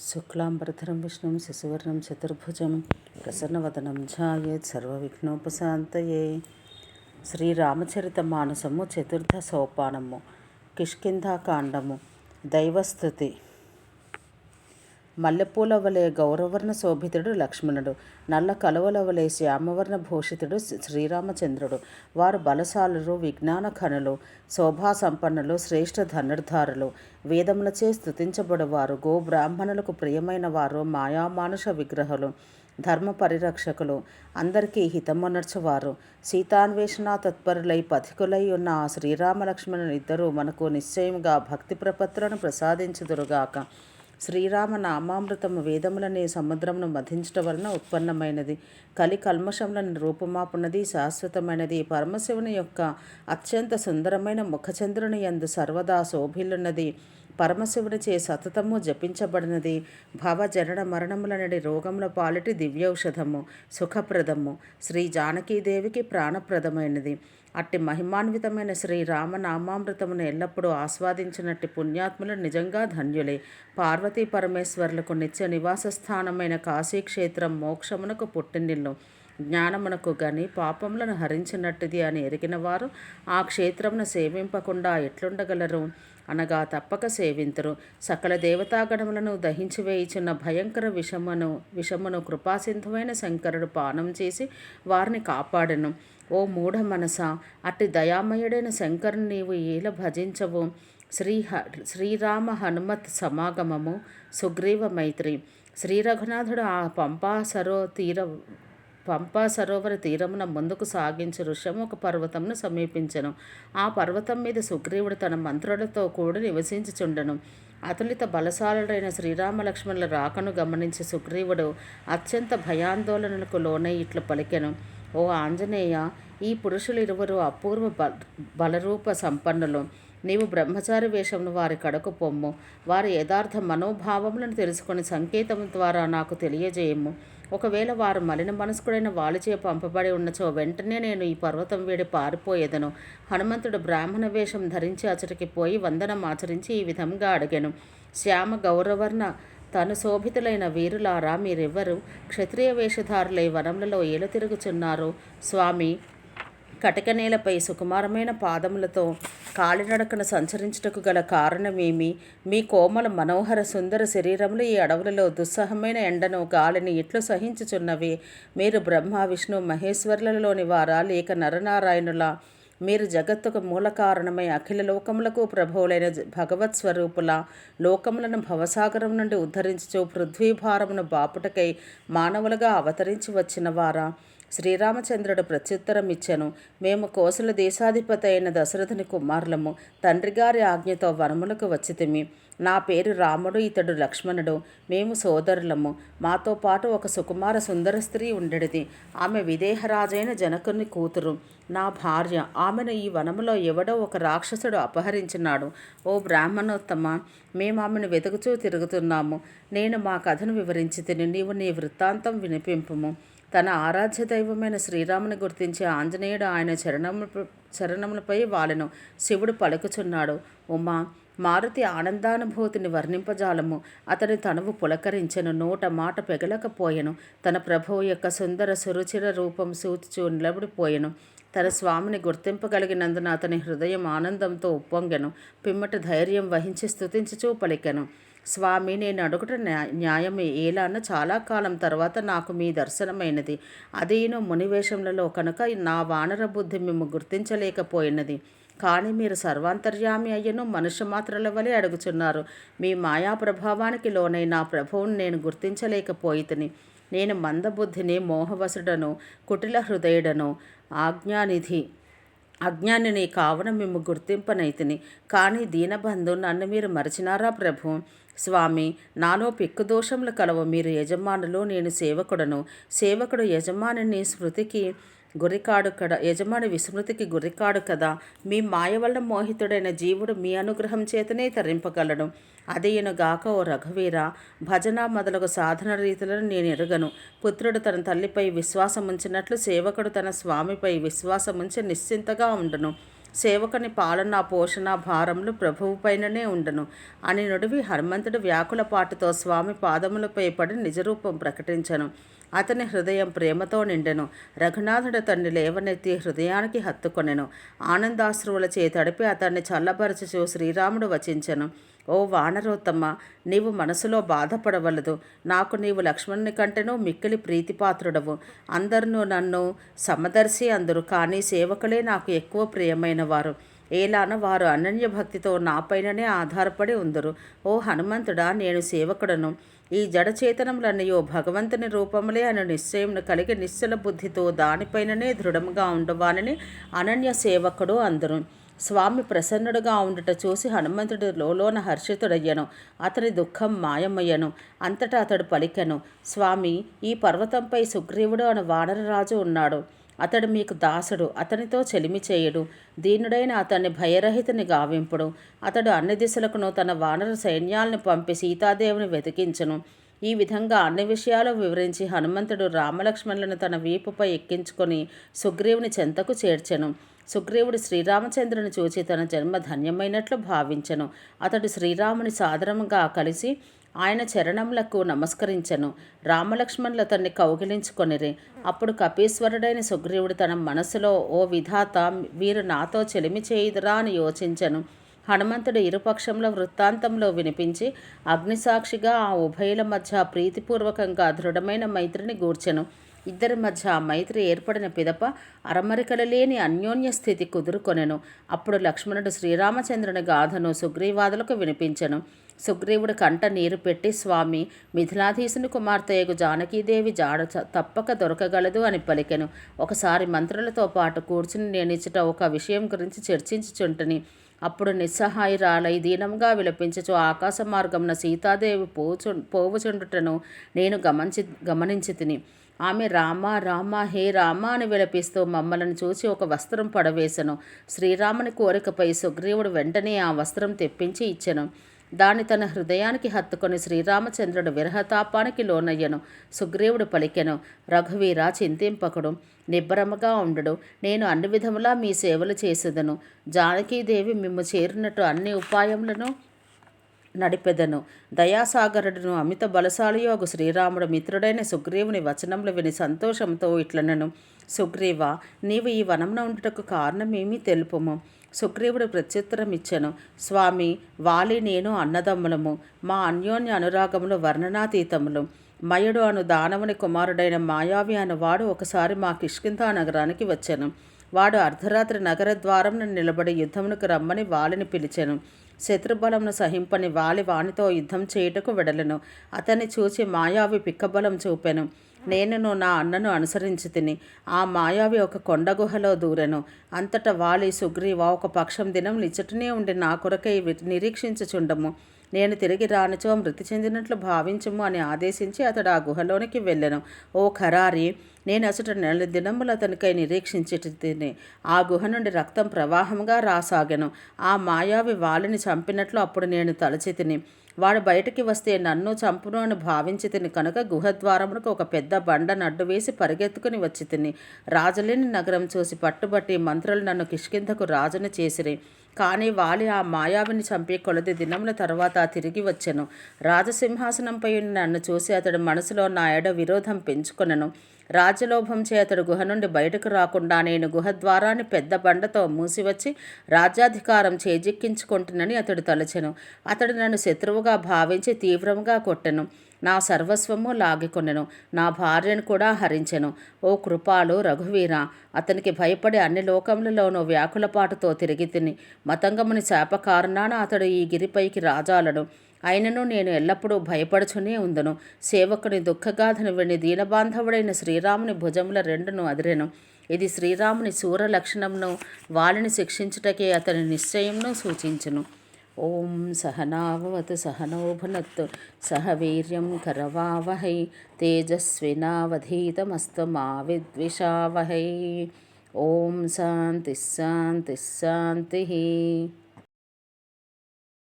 శుక్లాంబరధరం విష్ణుం శశివర్ణం చతుర్భుజం ప్రసన్నవదనం ఝాయేత్ సర్వవిఘ్నోపశాంతయే. శ్రీరామచరిత మానసము చతుర్థ సోపానము కిష్కింధాకాండము దైవస్థుతి. మల్లెపూల వలె గౌరవర్ణ శోభితుడు లక్ష్మణుడు నల్ల కలువల వలె శ్యామవర్ణ భూషితుడు శ్రీరామచంద్రుడు. వారు బలశాలులు విజ్ఞాన ఖనులు శోభా సంపన్నులు శ్రేష్ఠ ధనుర్ధారులు. వేదములచే స్థుతించబడువారు గో బ్రాహ్మణులకు ప్రియమైన వారు మాయామానుష విగ్రహులు ధర్మ పరిరక్షకులు. అందరికీ హితమునర్చువారు. సీతాన్వేషణ తత్పరులై పథికులై ఉన్న ఆ ఇద్దరూ మనకు నిశ్చయముగా భక్తి ప్రపత్రను ప్రసాదించుదురుగాక. శ్రీరామ నామామృతము వేదములనే సముద్రమును మధించటం వలన ఉత్పన్నమైనది. కలి కల్మషములను రూపమాపున్నది శాశ్వతమైనది. పరమశివుని యొక్క అత్యంత సుందరమైన ముఖచంద్రుని యందు సర్వదా శోభిల్లున్నది. పరమశివునిచే సతతము జపించబడినది. భవ జనన మరణములనడి రోగముల పాలిటి దివ్యౌషధము సుఖప్రదము. శ్రీ జానకీదేవికి ప్రాణప్రదమైనది. అట్టి మహిమాన్వితమైన శ్రీ రామనామామృతమును ఎల్లప్పుడూ ఆస్వాదించినట్టి పుణ్యాత్ములు నిజంగా ధన్యులే. పార్వతీ పరమేశ్వరులకు నిత్య నివాస స్థానమైన కాశీక్షేత్రం మోక్షమునకు పుట్టినిల్లు. జ్ఞానమునకు గని పాపములను హరించినట్టుది అని ఎరిగిన వారు ఆ క్షేత్రమును సేవింపకుండా ఎట్లుండగలరు? అనగా తప్పక సేవింతురు. సకల దేవతాగణములను దహించివేయిచున్న భయంకర విషమును విషమును కృపాసింధువైన శంకరుడు పానం చేసి వారిని కాపాడను. ఓ మూఢ మనస అట్టి దయామయుడైన శంకరుని నీవు ఈల భజించవు. శ్రీ శ్రీరామ హనుమత్ సమాగమము సుగ్రీవ మైత్రి. శ్రీ రఘునాథుడు ఆ పంపా సరో తీర పంపా సరోవర తీరమున ముందుకు సాగించి ఒక పర్వతంను సమీపించను. ఆ పర్వతం మీద సుగ్రీవుడు తన మంత్రులతో కూడి నివసించుచుండను. అతులిత బలశాలుడైన శ్రీరామలక్ష్మణుల రాకను గమనించి సుగ్రీవుడు అత్యంత భయాందోళనలకు లోనై ఇట్లు పలికెను. ఓ ఆంజనేయ ఈ పురుషులు ఇరువురు అపూర్వ బలరూప సంపన్నులు. నీవు బ్రహ్మచారి వేషమును వారి కడకు పొమ్ము. వారి యథార్థ మనోభావములను తెలుసుకుని సంకేతం ద్వారా నాకు తెలియజేయము. ఒకవేళ వారు మలిన మనస్కుడైన వాలుచే పంపబడి ఉన్నచో వెంటనే నేను ఈ పర్వతం వేడి పారిపోయేదను. హనుమంతుడు బ్రాహ్మణ వేషం ధరించి అచటికి పోయి వందనం ఆచరించి ఈ విధంగా అడిగాను. శ్యామ గౌరవర్ణ తను శోభితులైన వీరులారా మీరెవ్వరు క్షత్రియ వేషధారులై వనములలో ఏలు తిరుగుచున్నారు? స్వామి కటక నేలపై సుకుమారమైన పాదములతో కాలినడకన సంచరించుటకు గల కారణమేమి? మీ కోమల మనోహర సుందర శరీరములు ఈ అడవులలో దుస్సహమైన ఎండను గాలిని ఎట్లు సహించుచున్నవి? మీరు బ్రహ్మ విష్ణు మహేశ్వరులలోని వారా లేక నరనారాయణుల? మీరు జగత్తుకు మూల కారణమై అఖిల లోకములకు ప్రభువులైన భగవత్ స్వరూపుల? లోకములను భవసాగరం నుండి ఉద్ధరించుచు పృథ్వీభారమును బాపుటకై మానవులుగా అవతరించి వచ్చిన వారా శ్రీరామచంద్రుడు ప్రత్యుత్తరం ఇచ్చెను. మేము కోసల దేశాధిపతి అయిన దశరథుని కుమారులము. తండ్రిగారి ఆజ్ఞతో వనములకు వచ్చితిమి. నా పేరు రాముడు ఇతడు లక్ష్మణుడు. మేము సోదరులము. మాతో పాటు ఒక సుకుమార సుందర స్త్రీ ఉండడిది. ఆమె విదేహరాజైన జనకుని కూతురు. నా భార్య. ఆమెను ఈ వనములో ఎవడో ఒక రాక్షసుడు అపహరించినాడు. ఓ బ్రాహ్మణోత్తమ మేము ఆమెను వెతుకుచూ తిరుగుతున్నాము. నేను మా కథను వివరించి తిని నీవు నీ వృత్తాంతం వినిపింపుము. తన ఆరాధ్య దైవమైన శ్రీరాముని గుర్తించి ఆంజనేయుడు ఆయన చరణము చరణములపై వాళ్ళను శివుడు పలుకుచున్నాడు. ఉమా మారుతి ఆనందానుభూతిని వర్ణింపజాలము. అతని తనువు పులకరించెను నోట మాట పెగలకపోయెను. తన ప్రభువు యొక్క సుందర సురుచిర రూపం సూచిచూ నిలబడిపోయెను. తన స్వామిని గుర్తింపగలిగినందున అతని హృదయం ఆనందంతో ఉప్పొంగెను. పిమ్మట ధైర్యం వహించి స్థుతించుచూ పలికెను స్వామి నేను అడుగుట న్యాయమే. ఏలాన చాలా కాలం తర్వాత నాకు మీ దర్శనమైనది. అదేను మునివేషములలో కనుక నా వానర బుద్ధి మేము గుర్తించలేకపోయినది. కానీ మీరు సర్వాంతర్యామి అయ్యను మనుష్య మాత్రల వలె అడుగుచున్నారు. మీ మాయా ప్రభావానికి లోనై నా ప్రభువును నేను గుర్తించలేకపోయితిని. నేను మందబుద్ధిని మోహవసుడను కుటిల హృదయుడను ఆజ్ఞానిధి అజ్ఞానిని కావున మేము గుర్తింపనైతిని. కానీ దీనబంధు నన్ను మీరు మరచినారా ప్రభు? స్వామి నాలో పిక్కు దోషములు కలవు. మీరు యజమానులు నేను సేవకుడను. సేవకుడు యజమానిని స్మృతికి గురికాడు కదా యజమాని విస్మృతికి గురికాడు కదా. మీ మాయ వల్ల మోహితుడైన జీవుడు మీ అనుగ్రహం చేతనే తరింపగలడు. అదేయనుగాక ఓ రఘువీర భజన మొదలగు సాధన రీతులను నేను ఎరుగను. పుత్రుడు తన తల్లిపై విశ్వాసముంచినట్లు సేవకుడు తన స్వామిపై విశ్వాసముంచి నిశ్చింతగా ఉండను. సేవకుని పాలన పోషణ భారములు ప్రభువుపైననే ఉండను. అని నుడివి హనుమంతుడు వ్యాకులపాటుతో స్వామి పాదములపై పడి నిజరూపం ప్రకటించను. అతని హృదయం ప్రేమతో నిండెను. రఘునాథుడు తండ్రి లేవనెత్తి హృదయానికి హత్తుకొనెను. ఆనందాశ్రువుల చేతడిపి అతన్ని చల్లబరచుచు శ్రీరాముడు వచించెను. ఓ వానరోత్తమ్మ నీవు మనసులో బాధపడవలదు. నాకు నీవు లక్ష్మణుని కంటేనూ మిక్కిలి ప్రీతిపాత్రుడవు. అందరూ నన్ను సమదర్శి అందరు. కానీ సేవకులే నాకు ఎక్కువ ప్రియమైన వారు ఏలాన వారు అనన్య భక్తితో నాపైననే ఆధారపడి ఉందరు. ఓ హనుమంతుడా నేను సేవకుడను. ఈ జడచేతనములన్నయో భగవంతుని రూపములే అను నిశ్చయమును కలిగి నిశ్చల బుద్ధితో దానిపైననే దృఢముగా ఉండవానని అనన్య సేవకుడు అందరు. స్వామి ప్రసన్నుడుగా ఉండుట చూసి హనుమంతుడు లోలోన హర్షితుడయ్యను. అతని దుఃఖం మాయమయ్యను. అంతటా అతడు పలికెను. స్వామి ఈ పర్వతంపై సుగ్రీవుడు అను వానరరాజు ఉన్నాడు. అతడు మీకు దాసుడు అతనితో చెలిమి చేయడు. దీనుడైన అతన్ని భయరహితని గావింపుడు. అతడు అన్ని దిశలకును తన వానర సైన్యాలను పంపి సీతాదేవిని వెతికించను. ఈ విధంగా అన్ని విషయాలు వివరించి హనుమంతుడు రామలక్ష్మణులను తన వీపుపై ఎక్కించుకొని సుగ్రీవుని చెంతకు చేర్చెను. సుగ్రీవుడు శ్రీరామచంద్రుని చూచి తన జన్మ ధన్యమైనట్లు భావించను. అతడు శ్రీరాముని సాదరముగా కలిసి ఆయన చరణములకు నమస్కరించను. రామలక్ష్మణులు అతన్ని కౌగిలించుకొనిరి. అప్పుడు కపీశ్వరుడైన సుగ్రీవుడు తన మనసులో ఓ విధాత వీరు నాతో చెలిమి చేయుదురా అని యోచించను. హనుమంతుడు ఇరుపక్షంలో వృత్తాంతంలో వినిపించి అగ్నిసాక్షిగా ఆ ఉభయుల మధ్య ప్రీతిపూర్వకంగా దృఢమైన మైత్రిని గూర్చెను. ఇద్దరి మధ్య ఆ మైత్రి ఏర్పడిన పిదప అరమరికల లేని అన్యోన్య స్థితి కుదురుకొనెను. అప్పుడు లక్ష్మణుడు శ్రీరామచంద్రుని గాథను సుగ్రీవాదులకు వినిపించెను. సుగ్రీవుడు కంట నీరు పెట్టి స్వామి మిథిలాధీసుని కుమార్తెయగు జానకీదేవి జాడ తప్పక దొరకగలదు అని పలికెను. ఒకసారి మంత్రులతో పాటు కూర్చుని నేనిచ్చట ఒక విషయం గురించి చర్చించుచుంటని. అప్పుడు నిస్సహాయురాలై దీనంగా విలపించచు ఆకాశ మార్గంన సీతాదేవి పోచు పోవుచుండుటను నేను గమనించి గమనించి తిని ఆమె రామ రామ హే రామ అని విలపిస్తూ మమ్మలను చూసి ఒక వస్త్రం పడవేశను శ్రీరాముని కోరికపై సుగ్రీవుడు వెంటనే ఆ వస్త్రం తెప్పించి ఇచ్చెను. దాని తన హృదయానికి హత్తుకొని శ్రీరామచంద్రుడు విరహతాపానికి లోనయ్యను సుగ్రీవుడు పలికెను రఘువీర చింతింపకుడు నిబ్బరముగా ఉండడు నేను అన్ని విధములా మీ సేవలు చేసేదను. జానకీదేవి మిమ్ము చేరినట్టు అన్ని ఉపాయములను నడిపెదను. దయాసాగరుడును అమిత బలశాలియోగు శ్రీరాముడు మిత్రుడైన సుగ్రీవుని వచనములు విని సంతోషంతో ఇట్లనను. సుగ్రీవ నీవు ఈ వనమున ఉండుటకు కారణమేమీ తెలుపుము? సుగ్రీవుడు ప్రత్యుత్తరం ఇచ్చెను స్వామి వాలి నేను అన్నదమ్ములము. మా అన్యోన్య అనురాగములు వర్ణనాతీతములు. మయుడు అను దానవుని కుమారుడైన మాయావి వాడు ఒకసారి మా కిష్కింతా నగరానికి వచ్చాను. వాడు అర్ధరాత్రి నగర ద్వారం నిలబడి యుద్ధమునకు రమ్మని వాలిని పిలిచాను. శత్రుబలంను సహింపని వాలి వానితో యుద్ధం చేయుటకు వెడలను. అతన్ని చూచి మాయావి పిక్కబలం చూపెను. నేను నా అన్నను అనుసరించి తిని ఆ మాయావి ఒక కొండ గుహలో దూరెను. అంతటా వాలి సుగ్రీవ ఒక పక్షం దినం నిచ్చటనే ఉండి నా కొరకై నిరీక్షించుచుండము. నేను తిరిగి రానుచో మృతి చెందినట్లు భావించము అని ఆదేశించి అతడు ఆ గుహలోనికి వెళ్ళను. ఓ ఖరారి నేను అసట నెల దినములు అతనికై నిరీక్షించి తిని ఆ గుహ నుండి రక్తం ప్రవాహంగా రాసాగెను. ఆ మాయావి వాలిని చంపినట్లు అప్పుడు నేను తలచి తిని వాడు బయటికి వస్తే నన్ను చంపును అని భావించి తిని కనుక గుహద్వారమునకు ఒక పెద్ద బండ నడ్డు వేసి పరిగెత్తుకుని వచ్చి తిని రాజలేని నగరం చూసి పట్టుబట్టి మంత్రులు నన్ను కిష్కింధకు రాజును చేసిరి. కానీ వాలి ఆ మాయావిని చంపి కొలది దినముల తర్వాత తిరిగి వచ్చెను. రాజసింహాసనంపై నన్ను చూసి అతడు మనసులో నా ఎడ విరోధం పెంచుకొనను. రాజ్యలోభం చే అతడు గుహ నుండి బయటకు రాకుండా నేను గుహ ద్వారాన్ని పెద్ద బండతో మూసివచ్చి రాజ్యాధికారం చేజిక్కించుకుంటునని అతడు తలచెను. అతడు నన్ను శత్రువుగా భావించి తీవ్రంగా కొట్టెను. నా సర్వస్వము లాగికొనెను. నా భార్యను కూడా హరించెను. ఓ కృపాలు రఘువీర అతనికి భయపడి అన్ని లోకములలోనూ వ్యాకులపాటుతో తిరిగి తిని మతంగముని శాప కారణాన అతడు ఈ గిరిపైకి రాజాలను అయినను నేను ఎల్లప్పుడూ భయపడుచునే ఉందను. సేవకుని దుఃఖగాథను విని దీనబాంధవుడైన శ్రీరాముని భుజముల రెండును అదిరెను. ఇది శ్రీరాముని శూర లక్షణంను వాలిని శిక్షించుటకే అతని నిశ్చయంను సూచించును. ఓం సహనావతు సహనోభునత్తు సహ వీర్యం కరవావహై తేజస్వినావధీతమస్తు మా విద్విషావహై ఓం శాంతి శాంతి శాంతి.